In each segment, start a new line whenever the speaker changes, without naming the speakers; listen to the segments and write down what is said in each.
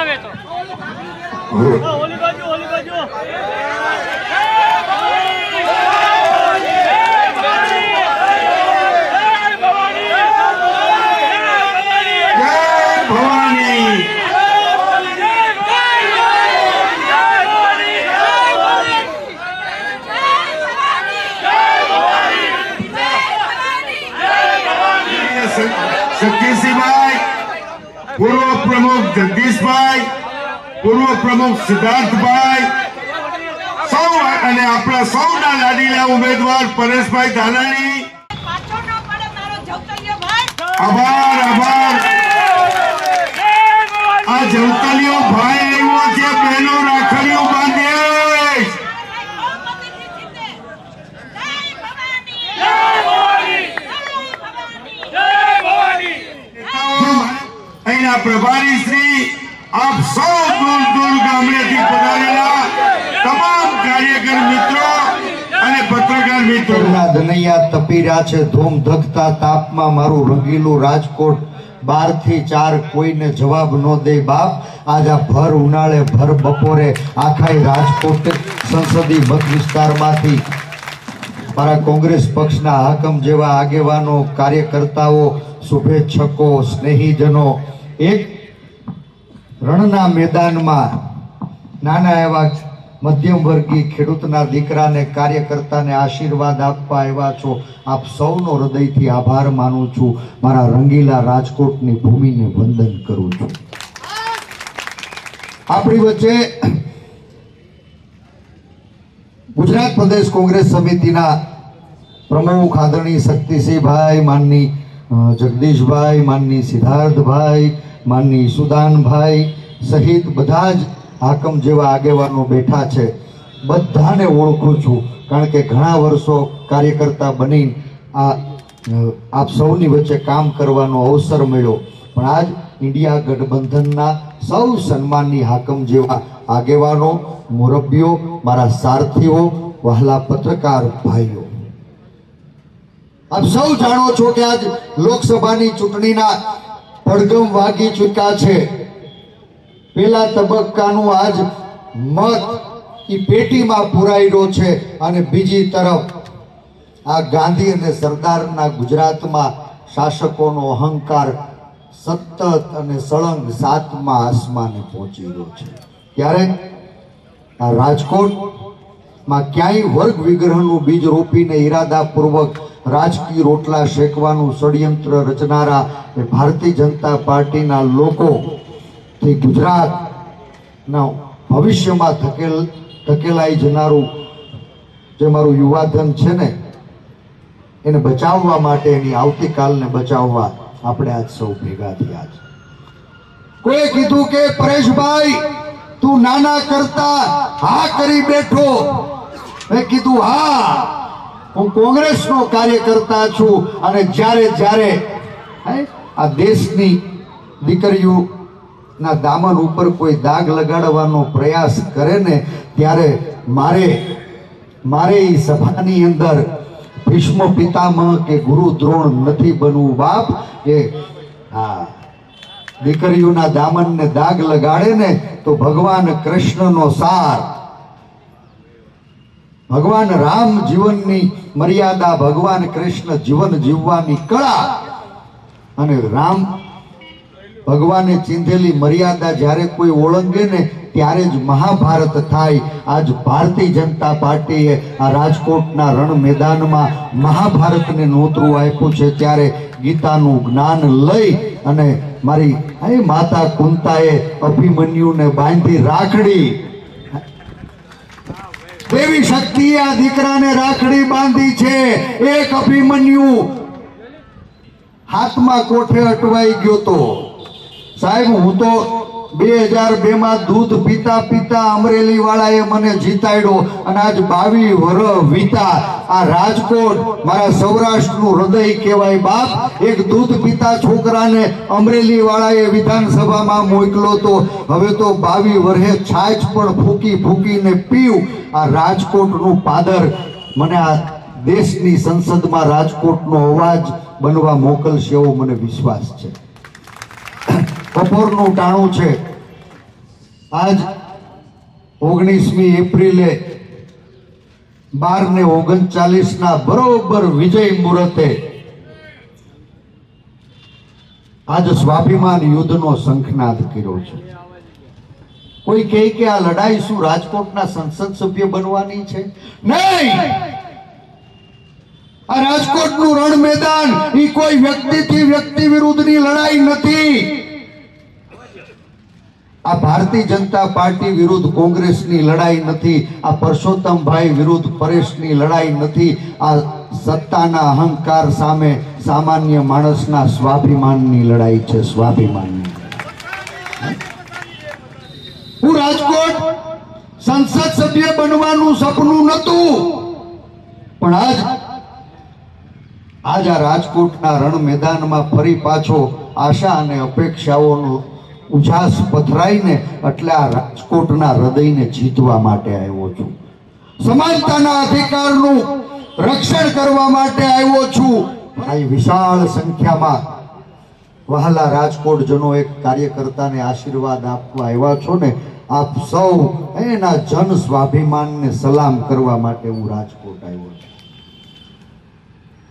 આવે તો ઓલી બાજુ ઓલી બાજુ
જય ભવાની શક્તિસિંહભાઈ પૂર્વ પ્રમુખ જગદીશભાઈ પૂર્વ પ્રમુખ સિદ્ધાર્થભાઈ સૌ અને આપણા સૌના લાડીલા ઉમેદવાર પરેશભાઈ ધાનાણી. આભાર આ જવતલિયો ભાઈ આવ્યો છે બહેનો રાખડીઓ બાંધે
બહુમતીથી જીતે જય ભવાની જય ભવાની
અહીંના પ્રભારી આપ સૌ દૂર દૂર ગામડેથી પધારેલા તમામ કાર્યકર મિત્રો અને પત્રકાર મિત્રો.
ધનૈયા તપી છે. ધૂમ ધકતા તાપમાં મારું રંગીલું રાજકોટ બારથી ચાર કોઈને જવાબ ન દે બાપ. આજ ભર ઉનાળે, ભર બપોરે આખા રાજકોટ સંસદીય મત વિસ્તારમાંથી મારા કોંગ્રેસ પક્ષના હાકમ જેવા આગેવાનો, કાર્યકર્તાઓ, શુભેચ્છકો, સ્નેહીજનો, એક રણના મેદાનમાં નાના એવા મધ્યમ વર્ગીય ખેડૂતના દીકરાને, કાર્યકર્તાને આશીર્વાદ આપવા આવ્યા છો. આપ સૌનો હૃદયથી આભાર માનું છું. મારા રંગીલા રાજકોટની ભૂમિને વંદન કરું છું. આપણી વચ્ચે ગુજરાત પ્રદેશ કોંગ્રેસ સમિતિના પ્રમુખ આદરણીય શક્તિસિંહભાઈ, માનની જગદીશભાઈ, માનની સિદ્ધાર્થભાઈ માનની સુદાનભાઈ સહિત બધા જ હાકમ જેવા આગેવાનો બેઠા છે. બધાને ઓળખું છું, કારણ કે ઘણા વર્ષો કાર્યકર્તા બની આ આપ સૌની વચ્ચે કામ કરવાનો અવસર મળ્યો. પણ આજ ઇન્ડિયા ગઠબંધનના સૌ સન્માનની હાકમ જેવા આગેવાનો મુરબ્બીઓ મારા સારથીઓ વહાલા પત્રકાર ભાઈઓ. આપ સૌ જાણો છો કે આજ લોકસભાની ચૂંટણીના પડઘમ વાગી ચૂક્યા છે. પેલા તબક્કાનું આજ મત ઈ પેટીમાં પુરાયેલો છે અને બીજી તરફ આ ગાંધી અને સરદારના ગુજરાતમાં શાસકોનો અહંકાર સતત અને સળંગ સાતમા આસમાને પહોંચી રહ્યો છે. ત્યારે આ રાજકોટમાં ક્યાંય વર્ગ વિગ્રહનું બીજ રોપીને ઈરાદાપૂર્વક રાજકીય રોટલા શેકવાનું ષડયંત્ર રચનારા એ ભારતીય જનતા પાર્ટીના લોકો તે ગુજરાતના ભવિષ્યમાં ધકેલ ધકેલાઈ જનારું જે મારું યુવાધન છે ને, એને બચાવવા માટે એની આવતીકાલને બચાવવા આપણે આજ સૌ ભેગા થયા છે. કોઈ કીધું કે, પરેશભાઈ, તું નાના કરતા હા કરી બેઠો. મેં કીધું, હા. હું કોંગ્રેસનો કાર્યકર્તા છું અને જ્યારે જ્યારે આ દેશની દીકરીઓના દામન ઉપર કોઈ દાગ લગાડવાનો પ્રયાસ કરે ને, ત્યારે મારે મારે એ સભાની અંદર ભીષ્મ પિતામહ કે ગુરુ દ્રોણ નથી બનવું બાપ, કે, હા, દીકરીઓના દામનને દાગ લગાડે ને, તો ભગવાન કૃષ્ણનો સાર ભગવાન રામ જીવનની મર્યાદા, ભગવાન કૃષ્ણ જીવન જીવવાની કળા અને રામ ભગવાને ચીંધેલી મર્યાદા જ્યારે કોઈ ઓળંગે ને ત્યારે જ મહાભારત થાય. આજ ભારતીય જનતા પાર્ટીએ આ રાજકોટના રણ મેદાનમાં મહાભારતને નોતરું આપ્યું છે. ત્યારે ગીતાનું જ્ઞાન લઈ અને મારી માતા કુંતાએ અભિમન્યુને બાંધી રાખડી. દેવી શક્તિએ આ દીકરાને રાખડી બાંધી છે. એક અભિમન્યુ હાથમાં કોઠે અટવાઈ ગયો તો. સાહેબ, હું તો બે હજાર બે માં દૂધ પીતા પીતા અમરેલી વાળાએ મને જીતાડ્યો અને આજ બાવી વર વીતા. આ રાજકોટ મારા સૌરાષ્ટ્રનું હૃદય કહેવાય બાપ. એક દૂધ પીતા છોકરાને અમરેલી વાળાએ વિધાનસભામાં મોકલો તો હવે તો બાવી વરહે છાજ પણ ફૂકી ફૂકીને પીવું. આ રાજકોટનું પાદર મને આ દેશની સંસદમાં રાજકોટનો અવાજ બનવા મોકલશે એવો મને વિશ્વાસ છે. બપોરનું ટાણું છે. આજ ઓગણીસમી એપ્રિલે બાર ને ઓગણચાલીસ ના બરોબર વિજય મુહૂર્તે આજ સ્વાભિમાન યુદ્ધનો શંખનાદ કર્યો છે. કોઈ કહે કે આ લડાઈ શું રાજકોટના સંસદ સભ્ય બનવાની છે? નહીં! આ રાજકોટનું રણ મેદાન એ કોઈ વ્યક્તિથી વ્યક્તિ વિરુદ્ધની લડાઈ નથી. આ ભારતીય જનતા પાર્ટી વિરુદ્ધ કોંગ્રેસની લડાઈ નથી, આ પરસોત્તમભાઈ વિરુદ્ધ પરેશની લડાઈ નથી, આ સત્તાના અહંકાર સામે સામાન્ય માણસના સ્વાભિમાનની લડાઈ છે સ્વાભિમાનની હું રાજકોટ સંસદ સભ્ય બનવાનું સપનું નતું પણ આજ આજ આ રાજકોટના રણ મેદાનમાં ફરી પાછો આશા અને અપેક્ષાઓનો ઉજાસ પથરાઈને એટલે આ રાજકોટના હૃદયને જીતવા માટે આવ્યો છું. સમાનતાના અધિકારનું રક્ષણ કરવા માટે આવ્યો છું. ભાઈ, વિશાળ સંખ્યામાં વહાલા રાજકોટજનો એક કાર્યકર્તાને આશીર્વાદ આપવા આવ્યા છો ને, આપ સૌ એના જન સ્વાભિમાનને સલામ કરવા માટે હું રાજકોટ આવ્યો છું.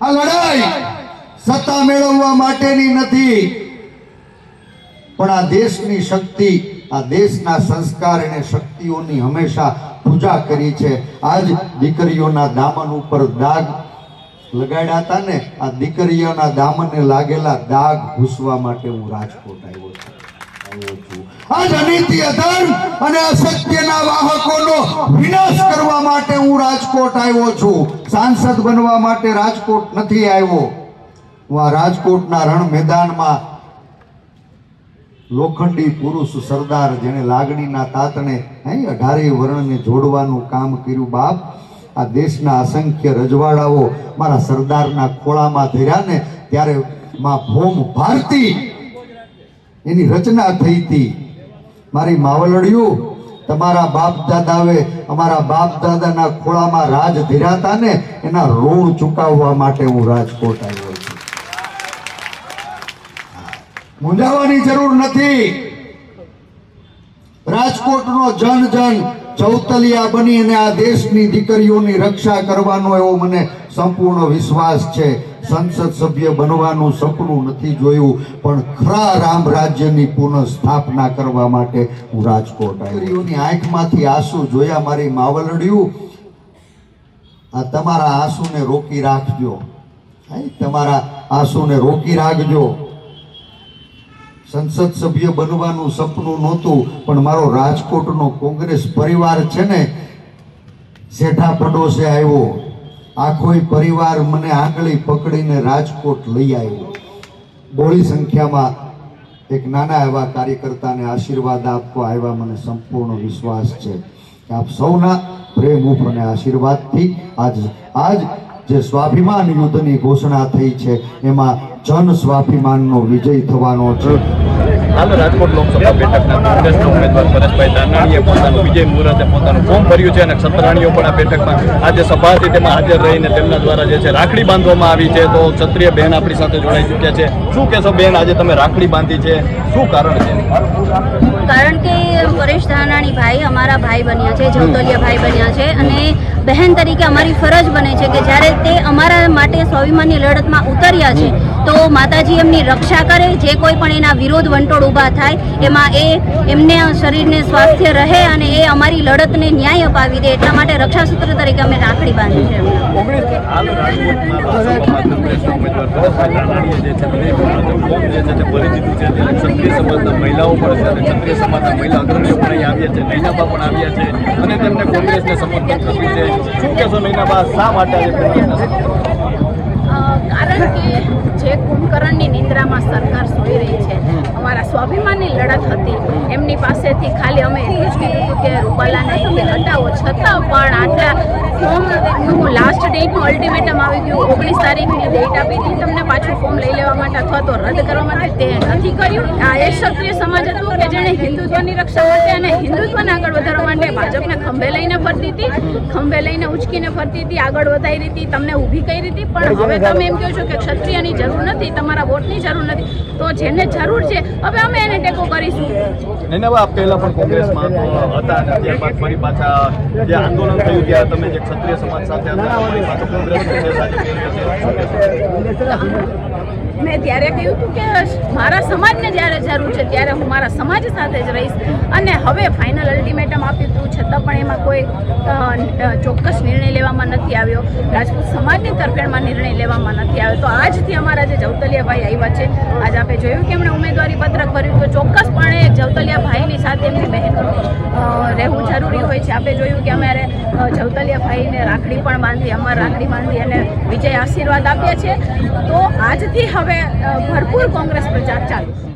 આ લડાઈ સત્તા મેળવવા માટેની નથી. પણ આ દેશની શક્તિ, આ દેશના સંસ્કાર અને શક્તિઓની હંમેશા પૂજા કરી છે. આજ દીકરીઓના દામન ઉપર દાગ લગાડ્યા હતા ને, આ દીકરીઓના દામનને લાગેલા દાગ ઘૂસવા માટે હું રાજકોટ આવ્યો છું. આજ અનીતિ અધર્મ અને અસત્યના વાહકોનો વિનાશ કરવા માટે હું રાજકોટ આવ્યો છું. સાંસદ બનવા માટે રાજકોટ નથી આવ્યો. હું આ રાજકોટના રણ મેદાનમાં લોખંડી પુરુષ સરદાર જેને લાગણીના તાતણે અહીં અઢારેય વર્ણને જોડવાનું કામ કર્યું બાપ. આ દેશના અસંખ્ય રજવાડાઓ મારા સરદારના ખોળામાં ધર્યા ને, ત્યારે માં ભોમ ભારતી એની રચના થઈ હતી. મારી માવલડિયું, તમારા બાપ દાદાએ અમારા બાપ દાદાના ખોળામાં રાજ ધીરાતા ને, એના ઋણ ચૂકવવા માટે હું રાજકોટ આવ્યો છું મૂંઝાવાની જરૂર નથી. રાજકોટનો જન જન ચૌતલિયા બની અને આ દેશની દીકરીઓની રક્ષા કરવાનો એવો મને સંપૂર્ણ વિશ્વાસ છે. સંસદ સભ્ય બનવાનું સપનું નથી જોયું, પણ ખરા રામ રાજ્યની પુનઃ સ્થાપના કરવા માટે હું રાજકોટ આવ્યો. દીકરીઓની આંખમાંથી આંસુ જોયા મારી માવલડિયું. આ તમારા આંસુને રોકી રાખજો. તમારા આંસુને રોકી રાખજો. સંસદ સભ્ય બનવાનું સપનું નહોતું, પણ મારો રાજકોટનો કોંગ્રેસ પરિવાર છે ને શેઠા પડોશે આવ્યો. આખો પરિવાર મને આંગળી પકડીને રાજકોટ લઈ આવ્યો. બોળી સંખ્યામાં એક નાના એવા કાર્યકર્તાને આશીર્વાદ આપવા આવ્યા મને સંપૂર્ણ વિશ્વાસ છે. કે આપ સૌના પ્રેમ ઉપર અને આશીર્વાદથી આજ આજ જે સ્વાભિમાન યુદ્ધની ઘોષણા થઈ છે એમાં જન સ્વાભિમાનનો વિજય થવાનો છે.
હાલ રાજકોટ લોકસભા બેઠકના કોંગ્રેસના ઉમેદવાર પરેશભાઈ દાનાણીએ પોતાનું વિજય મુહૂર્તે પોતાનું ફોર્મ ભર્યું છે અને ક્ષત્રાણીઓ પણ આ બેઠકમાં આજે સભા હતી તેમાં હાજર રહીને તેમના દ્વારા જે છે રાખડી બાંધવામાં આવી છે. તો ક્ષત્રિય બહેન આપણી સાથે જોડાઈ ચૂક્યા છે. શું કહેશો બેન આજે તમે રાખડી બાંધી છે? શું કારણ છે?
કારણ કે પરેશ ધાનાણી ભાઈ અમારા ભાઈ બન્યા છે જવતલિયા ભાઈ બન્યા છે અને બહેન તરીકે અમારી ફરજ બને છે કે જ્યારે તે અમારા માટે સ્વાભિમાનની લડતમાં ઉતર્યા છે, તો માતાજી એમની રક્ષા કરે, જે કોઈ પણ એના વિરોધ વંટોળ ઊભા થાય, એમાં એ એમને શરીરને સ્વાસ્થ્ય રહે અને એ અમારી લડતને ન્યાય અપાવી દે, એટલા માટે રક્ષાસૂત્ર તરીકે અમે રાખડી બાંધી છે
ક્ષત્રિય સમાજના મહિલાઓ પણ છે અને ક્ષત્રિય સમાજના મહિલા અગ્રણીઓ પણ અહીં આવ્યા છે. નૈનાબા પણ આવ્યા છે અને તેમને કોંગ્રેસને સમર્થન કર્યું છે. શું કહેશો નૈનાબા શા માટે આજે કોંગ્રેસને
કારણ કે જે કુંભકર્ણની નિંદ્રામાં સરકાર સોઈ રહી છે. અમારા સ્વાભિમાનની લડત હતી. એમની પાસેથી ખાલી અમે એટલું જ કીધું હતું કે રૂપાલાને અહીંથી હટાવો. છતાં પણ આટલા ફોર્મનું લાસ્ટ ડેટનું અલ્ટિમેટમ આવી ગયું. ઓગણીસ તારીખની ડેટ આપી હતી. તમને પાછું ફોર્મ લઈ લેવા માટે અથવા તો રદ કરવા માટે તે નથી કર્યું. આ એ ક્ષત્રિય સમાજ હતું કે જેણે હિન્દુત્વની રક્ષા માટે અને હિન્દુત્વને આગળ વધારવા માટે ભાજપને ખંભે લઈને ફરતી હતી. ખંભે લઈને ઉચકીને ફરતી હતી, આગળ વધારી હતી, તમને ઊભી કરી હતી. પણ હવે તમે એમ કહો છો કે ક્ષત્રિયની જરૂર નથી, તમારા વોટની જરૂર નથી. તો જેને જરૂર છે હવે અમે એને ટેકો કરીશું.
નૈનાબા આપ પહેલા પણ કોંગ્રેસમાં હતા અને ત્યારબાદ ફરી પાછા જે આંદોલન થયું ત્યારે તમે જે ક્ષત્રિય સમાજ સાથે હતા, ફરી પાછા કોંગ્રેસ રીતે
મેં ત્યારે કહ્યું હતું કે મારા સમાજને જ્યારે જરૂર છે ત્યારે હું મારા સમાજ સાથે જ રહીશ. અને હવે ફાઇનલ અલ્ટિમેટમ આપ્યું હતું છતાં પણ એમાં કોઈ ચોક્કસ નિર્ણય લેવામાં નથી આવ્યો. રાજપૂત સમાજની તરફેણમાં નિર્ણય લેવામાં નથી આવ્યો. તો આજથી અમારા જે જવતલિયાભાઈ આવ્યા છે, આજ આપણે જોયું કે એમણે ઉમેદવારી પત્રક ભર્યું. તો ચોક્કસપણે જવતલિયાભાઈની સાથે એમની બહેનો રહેવું જરૂરી હોય છે. આપણે જોયું કે અમારે અ, જવતલિયાભાઈને રાખડી પણ બાંધી અમારે રાખડી બાંધી અને વિજય આશીર્વાદ આપ્યા છે. તો આજથી હવે ભરપૂર કોંગ્રેસ પ્રચાર ચાલુ.